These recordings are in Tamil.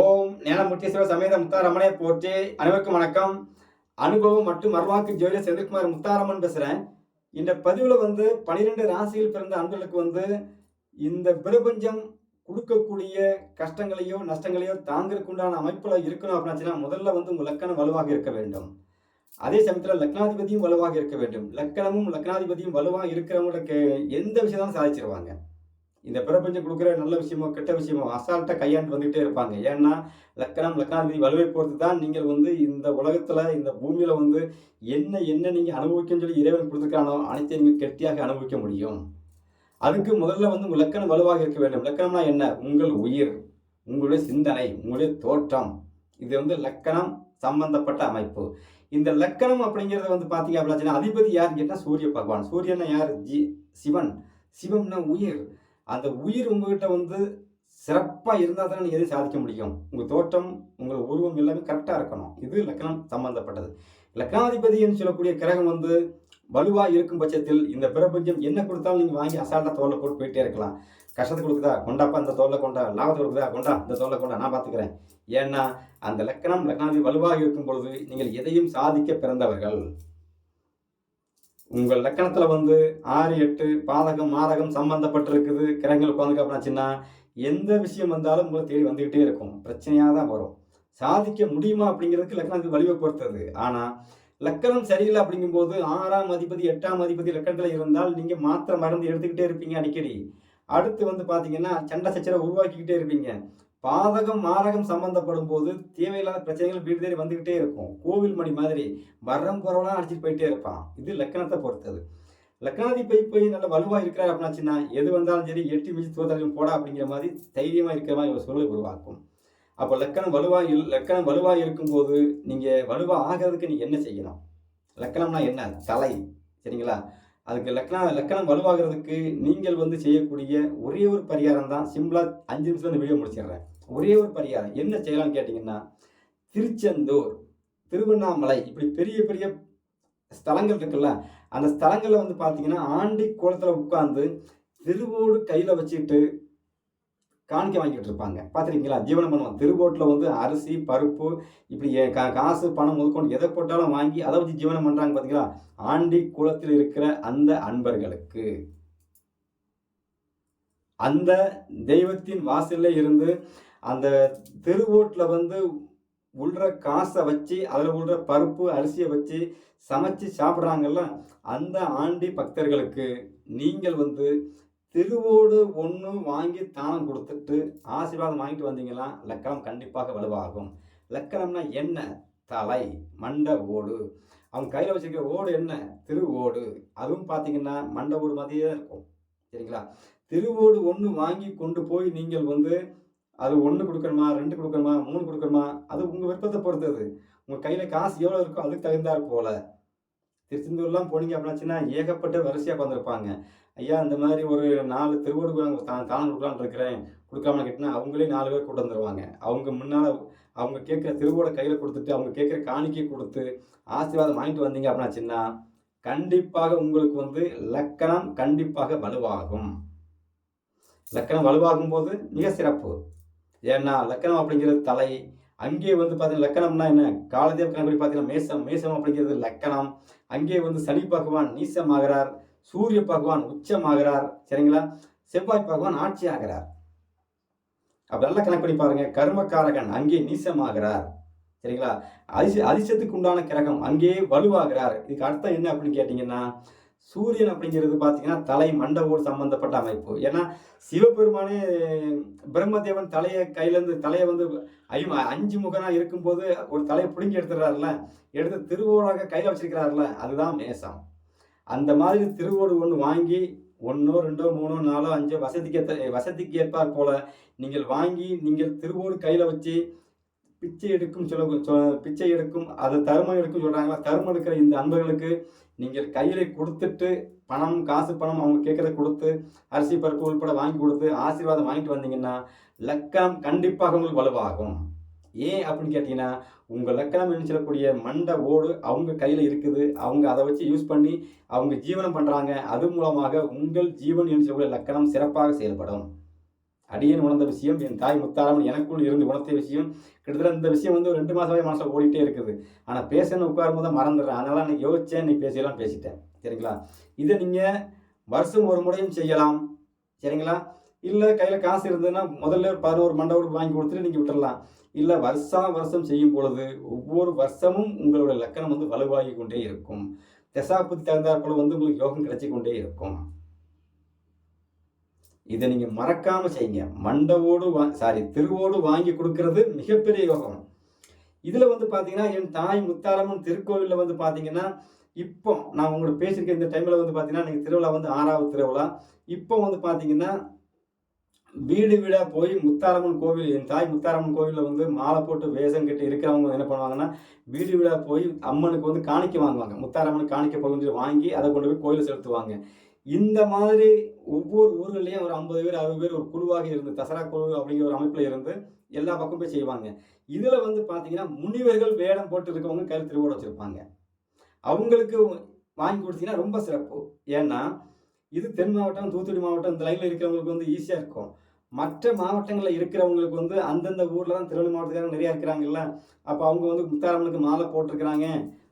ஓம் ஞானமுத்தீஸ்வர சமேத முத்தாரம்மனை போற்றி. அனைவருக்கும் வணக்கம். அனுபவம் மற்றும் மர்வாக்கு ஜோதிட செந்தில்குமார் முத்தாரம்மன் பேசுகிறேன் இந்த பதிவில் வந்து பனிரெண்டு ராசியில் பிறந்த அன்பர்களுக்கு வந்து இந்த பிரபஞ்சம் கொடுக்கக்கூடிய கஷ்டங்களையோ நஷ்டங்களையோ தாங்கிறதுக்கு உண்டான அமைப்பில் இருக்கணும் அப்படின்னாச்சுன்னா முதல்ல வந்து உங்கள் லக்கணம் வலுவாக இருக்க வேண்டும். அதே சமயத்தில் லக்னாதிபதியும் வலுவாக இருக்க வேண்டும். லக்கணமும் லக்னாதிபதியும் வலுவாக இருக்கிறவங்களுக்கு எந்த விஷயத்தாலும் சாதிச்சிருவாங்க. இந்த பிரபஞ்சம் கொடுக்குற நல்ல விஷயமோ கெட்ட விஷயமோ அசால்ட்டாக கையாண்டு வந்துகிட்டே இருப்பாங்க. ஏன்னா லக்கணம் லக்னாதிபதி வலுவை பொறுத்து தான் நீங்கள் வந்து இந்த உலகத்தில் இந்த பூமியில் வந்து என்ன என்ன நீங்கள் அனுபவிக்கணும்னு சொல்லி இறைவன் கொடுத்துருக்கானோ அனைத்தையும் நீங்கள் கெட்டியாக அனுபவிக்க முடியும். அதுக்கு முதல்ல வந்து உங்கள் லக்கணம் வலுவாக இருக்க வேண்டும். லக்கணம்னா என்ன? உங்கள் உயிர் உங்களுடைய சிந்தனை உங்களுடைய தோற்றம். இது வந்து லக்கணம் சம்பந்தப்பட்ட அமைப்பு. இந்த லக்கணம் அப்படிங்கிறத வந்து பார்த்தீங்க அப்படின்னா அதிபதி யார் கேட்டால் சூரிய பகவான். சூரியனை யார்? ஜி சிவன். சிவம்னா உயிர். அந்த உயிர் உங்ககிட்ட வந்து சிறப்பாக இருந்தால் தானே நீங்கள் எதையும் சாதிக்க முடியும். உங்கள் தோற்றம் உங்கள் உருவம் எல்லாமே கரெக்டாக இருக்கணும். இது லக்னம் சம்பந்தப்பட்டது. லக்னாதிபதின்னு சொல்லக்கூடிய கிரகம் வந்து வலுவாக இருக்கும் பட்சத்தில் இந்த பிரபஞ்சம் என்ன கொடுத்தாலும் நீங்கள் வாங்கி அசால்ட்டாக தோலை போட்டு போயிட்டே இருக்கலாம். கஷ்டத்தை கொடுக்குதா? கொண்டாப்பா இந்த தோலை கொண்டா? லாபத்தை கொடுக்குதா? கொண்டா? இந்த தோலை கொண்டா? நான் பார்த்துக்கிறேன். ஏன்னா அந்த லக்கணம் லக்னாதிபதி வலுவாக இருக்கும் பொழுது நீங்கள் எதையும் சாதிக்க பிறந்தவர்கள். உங்கள் லக்கணத்தில் வந்து ஆறு எட்டு பாதகம் மாதகம் சம்மந்தப்பட்டிருக்குது கிரகங்கள் உட்காந்துக்கு அப்படின்னாச்சுன்னா எந்த விஷயம் வந்தாலும் உங்களை தேடி வந்துக்கிட்டே இருக்கும். பிரச்சனையாக தான் வரும். சாதிக்க முடியுமா அப்படிங்கிறதுக்கு லக்கணத்துக்கு வலிவை பொறுத்தது ஆனால் லக்கணம் சரியில்லை அப்படிங்கும்போது ஆறாம் அதிபதி எட்டாம் அதிபதி லக்கணத்தில் இருந்தால் நீங்கள் மாத்திரை மருந்து எடுத்துக்கிட்டே இருப்பீங்க அடிக்கடி. அடுத்து வந்து பார்த்தீங்கன்னா சண்டை சச்சரவை உருவாக்கிக்கிட்டே இருப்பீங்க. பாதகம் மாரகம் சம்பந்தப்படும் போது தேவையில்லாத பிரச்சனைகள் வீடு தேடி வந்துக்கிட்டே இருக்கும். கோவில் மணி மாதிரி வர்றம் குறவெல்லாம் அடிச்சுட்டு போயிட்டே இருப்பான். இது லக்கணத்தை பொறுத்தது. லக்னாதிபதி போய் நல்ல வலுவாக இருக்கிறார் அப்படின்னாச்சுன்னா எது வந்தாலும் சரி எட்டி மிச்சு தோத்தாலும் போடா அப்படிங்கிற மாதிரி தைரியமாக இருக்கிற மாதிரி ஒரு சூழலை உருவாக்கும். அப்போ லக்கணம் வலுவாக இல் லக்கணம் வலுவாக இருக்கும்போது நீங்கள் வலுவாக ஆகிறதுக்கு நீங்கள் என்ன செய்யணும்? லக்கணம்னா என்ன? தலை. சரிங்களா? அதுக்கு லக்கணம் லக்கணம் வலுவாகிறதுக்கு நீங்கள் வந்து செய்யக்கூடிய ஒரே ஒரு பரிகாரம் தான் சிம்பிளாக அஞ்சு நிமிஷம் இந்த வீடியோ முடிச்சிடுறேன். ஒரே ஒரு பரிகாரம். என்ன செய்யலாம்னு கேட்டிங்கன்னா திருச்செந்தூர் திருவண்ணாமலை இப்படி பெரிய பெரிய ஸ்தலங்கள் இருக்குல்ல அந்த ஸ்தலங்களில் வந்து பார்த்தீங்கன்னா ஆண்டி கோலத்தில் உட்காந்து திருவோடு கையில் வச்சுட்டு காணிக்க வாங்கிட்டு இருப்பாங்க. பார்த்துருக்கீங்களா ஜீவனம் பண்ணுவோம் திருவோட்டில் வந்து அரிசி பருப்பு இப்படி ஏ- கா காசு பணம் முதற்கொண்டு எதை போட்டாலும் வாங்கி அதை வச்சு ஜீவனம் பண்ணுறாங்க பார்த்தீங்களா ஆண்டி குளத்தில் இருக்கிற அந்த அன்பர்களுக்கு. அந்த தெய்வத்தின் வாசல்ல இருந்து அந்த தெருவோட்டில் வந்து உள்ள காசை வச்சு அதில் உள்ள பருப்பு அரிசியை வச்சு சமைச்சு சாப்பிட்றாங்கல்ல அந்த ஆண்டி பக்தர்களுக்கு நீங்கள் வந்து திருவோடு ஒன்று வாங்கி தானம் கொடுத்துட்டு ஆசீர்வாதம் வாங்கிட்டு வந்தீங்கன்னா லக்கணம் கண்டிப்பாக வலுவாகும். லக்கணம்னா என்ன? தலை மண்டை ஓடு. அவங்க கையில் வச்சிருக்கிற ஓடு என்ன? திருவோடு அதுவும் பார்த்தீங்கன்னா மண்டை ஓடு மாதிரியே தான் இருக்கும். சரிங்களா? திருவோடு ஒன்று வாங்கி கொண்டு போய் நீங்கள் வந்து அது ஒன்று கொடுக்கணுமா ரெண்டு கொடுக்கணுமா மூணு கொடுக்கணுமா? அது உங்கள் விருப்பத்தை பொறுத்தது உங்கள் கையில் காசு எவ்வளோ இருக்கோ அதுக்கு தகுந்தாற் போல. திருச்செந்தூர்லாம் போனீங்க அப்படின்னாச்சுன்னா ஏகப்பட்ட வரிசையாக வந்திருப்பாங்க ஐயா இந்த மாதிரி ஒரு நாலு திருவோடு நாங்கள் தானம் கொடுக்கலான்னு இருக்கிறேன். கொடுக்காம கேட்டினா அவங்களே நாலு பேர் கூட்டு வந்துடுவாங்க அவங்க முன்னால் அவங்க கேட்குற திருவோட கையில் கொடுத்துட்டு அவங்க கேட்குற காணிக்கை கொடுத்து ஆசீர்வாதம் வாங்கிட்டு வந்தீங்க அப்படின்னாச்சுன்னா கண்டிப்பாக உங்களுக்கு வந்து லக்கணம் கண்டிப்பாக வலுவாகும். லக்கணம் வலுவாகும் போது மிக சிறப்பு. ஏன்னா லக்கணம் அப்படிங்கிறது தலை. அங்கே வந்து பார்த்தீங்கன்னா லக்கணம்னா என்ன? காலதேவ கணபதி பார்த்தீங்கன்னா மேசம் மேசம் அப்படிங்கிறது லக்கணம். அங்கே வந்து சனி பகவான் நீசமாகிறார் சூரிய பகவான் உச்சமாகிறார் சரிங்களா? செவ்வாய் பகவான் ஆட்சி ஆகிறார். அப்ப நல்லா கணக்கு பண்ணி பாருங்க. கர்மக்காரகன் அங்கே நீசமாகிறார் சரிங்களா? அதிச அதிசயத்துக்கு உண்டான கிரகம் அங்கே வலுவாகிறார். இதுக்கு அர்த்தம் என்ன அப்படின்னு கேட்டிங்கன்னா சூரியன் அப்படிங்கிறது பார்த்தீங்கன்னா தலை மண்டவோடு சம்பந்தப்பட்ட அமைப்பு. ஏன்னா சிவபெருமானே பிரம்மதேவன் தலையை கையிலேருந்து தலையை வந்து ஐ அஞ்சு முகனாக இருக்கும்போது ஒரு தலையை பிடுங்கி எடுத்துடுறாருல எடுத்து திருவோடாக கையில் வச்சிருக்கிறாருல அதுதான் மேசம் அந்த மாதிரி திருவோடு ஒன்று வாங்கி ஒன்றோ ரெண்டோ மூணோ நாலோ அஞ்சோ வசதிக்கு ஏற்ற வசதிக்கு ஏற்பார் போல நீங்கள் வாங்கி நீங்கள் திருவோடு கையில் வச்சு பிச்சை எடுக்கும் சொல்ல சொ- பிச்சை எடுக்கும் அது தர்மம் எடுக்கும் சொல்கிறாங்களா தர்மம் எடுக்கிற இந்த அன்பர்களுக்கு நீங்கள் கையில் கொடுத்துட்டு பணம் காசு பணம் அவங்க கேட்குறத கொடுத்து அரிசி பருப்பு உள்பட வாங்கி கொடுத்து ஆசீர்வாதம் வாங்கிட்டு வந்தீங்கன்னா லக்கணம் கண்டிப்பாக உங்களுக்கு வலுவாகும். ஏன் அப்படின்னு கேட்டிங்கன்னா உங்கள் லக்கணம் என்ன சொல்லக்கூடிய மண்டை ஓடு அவங்க கையில் இருக்குது. அவங்க அதை வச்சு யூஸ் பண்ணி அவங்க ஜீவனம் பண்ணுறாங்க அது மூலமாக உங்கள் ஜீவன் என்று சொல்லக்கூடிய லக்கணம் சிறப்பாக செயல்படும். அடியேன் உணர்ந்த விஷயம் என் தாய் முத்தாரம்மன் எனக்குள் இருந்து உணர்த்திய விஷயம் கிட்டத்தட்ட இந்த விஷயம் வந்து ஒரு ரெண்டு மாதமாகவே மனசில் ஓடிட்டே இருக்குது. ஆனால் பேசணும் உட்காரும்போது தான் மறந்துடுறேன். அதனால் அன்றைக்கி யோசிச்சேன் நீ பேசியெல்லாம் பேசிட்டேன். சரிங்களா? இதை நீங்கள் வருஷம் ஒரு முறையும் செய்யலாம். சரிங்களா? இல்லை கையில் காசு இருந்ததுன்னா முதல்ல ஒரு பதினோரு மண்டபம் வாங்கி கொடுத்துட்டு நீங்கள் விட்டுடலாம் இல்லை வருஷம் வருஷம் செய்யும் பொழுது ஒவ்வொரு வருஷமும் உங்களோட லக்கணம் வந்து வலுவாகி கொண்டே இருக்கும். தசாபுத்தி தகுந்தாற்போல் வந்து உங்களுக்கு யோகம் கிடைச்சி கொண்டே இருக்கும். இதை நீங்கள் மறக்காம செய்யுங்க. மண்டவோடு வா சாரி திருவோடு வாங்கி கொடுக்கறது மிகப்பெரிய யோகம். இதில் வந்து பார்த்தீங்கன்னா என் தாய் முத்தாரம்மன் திருக்கோவிலில் வந்து பார்த்தீங்கன்னா இப்போ நான் உங்களுக்கு பேசியிருக்க இந்த டைமில் வந்து பார்த்தீங்கன்னா நீங்கள் திருவிழா வந்து ஆறாவது திருவிழா. இப்போ வந்து பார்த்தீங்கன்னா வீடு வீடாக போய் முத்தாரம்மன் கோவில் என் தாய் முத்தாரம்மன் கோவிலில் வந்து மாலை போட்டு வேஷம் கட்டி இருக்கிறவங்க என்ன பண்ணுவாங்கன்னா வீடு வீடாக போய் அம்மனுக்கு வந்து காணிக்க வாங்குவாங்க. முத்தாரம்மன் காணிக்க போகுன்னு வாங்கி அதை கொண்டு போய் கோயிலில் செலுத்துவாங்க. இந்த மாதிரி ஒவ்வொரு ஊர்கள்லேயும் ஒரு ஐம்பது பேர் அறுபது பேர் ஒரு குழுவாக இருந்து தசரா குழு அப்படிங்கிற ஒரு அமைப்பில் இருந்து எல்லா பக்கமும் போய் செய்வாங்க. இதில் வந்து பார்த்தீங்கன்னா முனிவர்கள் வேடம் போட்டு இருக்கவங்க கையில் திருவோடு வச்சுருப்பாங்க. அவங்களுக்கு வாங்கி கொடுத்தீங்கன்னா ரொம்ப சிறப்பு. ஏன்னா இது தென் மாவட்டம் தூத்துக்குடி மாவட்டம் இந்த லைனில் இருக்கிறவங்களுக்கு வந்து ஈஸியாக இருக்கும். மற்ற மாவட்டங்களில் இருக்கிறவங்களுக்கு வந்து அந்தந்த ஊரில் தான் திருவள்ளூர் மாவட்டத்தில் நிறையா இருக்கிறாங்கல்ல அப்போ அவங்க வந்து முத்தாரம்மனுக்கு மாலை போட்டிருக்கிறாங்க.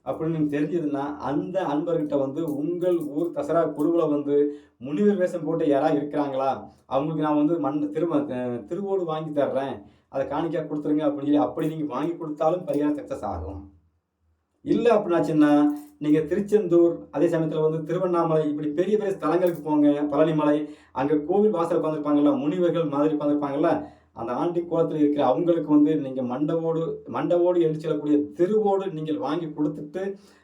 அப்படின்னு நீங்கள் தெரிஞ்சதுன்னா அந்த அன்பர்கிட்ட வந்து உங்கள் ஊர் தசரா குழுவில் வந்து முனிவர் வேஷம் போட்டு யாராவது இருக்கிறாங்களா? அவங்களுக்கு நான் வந்து மண் திரும்ப திருவோடு வாங்கி தர்றேன். அதை காணிக்கா கொடுத்துருங்க அப்படின்னு சொல்லி அப்படி நீங்கள் வாங்கி கொடுத்தாலும் பரிகாரம் சக்ஸஸ் ஆகும். இல்லை அப்படின்னாச்சுன்னா நீங்கள் திருச்செந்தூர் அதே சமயத்தில் வந்து திருவண்ணாமலை இப்படி பெரிய பெரிய ஸ்தலங்களுக்கு போங்க. பழனிமலை அங்கே கோவில் வாசல் உட்காந்துருப்பாங்கல்ல முனிவர்கள் மாதிரி உட்காந்துருப்பாங்கல்ல அந்த ஆண்டி கோலத்தில் இருக்கிற அவங்களுக்கு வந்து நீங்கள் மண்டவோடு மண்டவோடு எழுதி செல்லக்கூடிய திருவோடு நீங்கள் வாங்கி கொடுத்துட்டு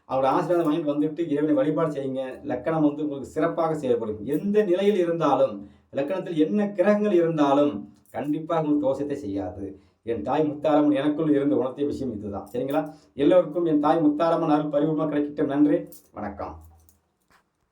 அவரோட ஆசீர்வாதம் வாங்கிட்டு வந்துட்டு இறைவனை வழிபாடு செய்யுங்க. லக்கணம் வந்து உங்களுக்கு சிறப்பாக செயல்படும். எந்த நிலையில் இருந்தாலும் லக்கணத்தில் என்ன கிரகங்கள் இருந்தாலும் கண்டிப்பாக உங்களுக்கு தோஷத்தை செய்யாது. என் தாய் முத்தாரம்மன் எனக்குள் இருந்து உணர்த்திய விஷயம் இதுதான். சரிங்களா? எல்லோருக்கும் என் தாய் முத்தாரம்மன் அருள் பரிவுமா கிடைக்கட்டும். நன்றி. வணக்கம்.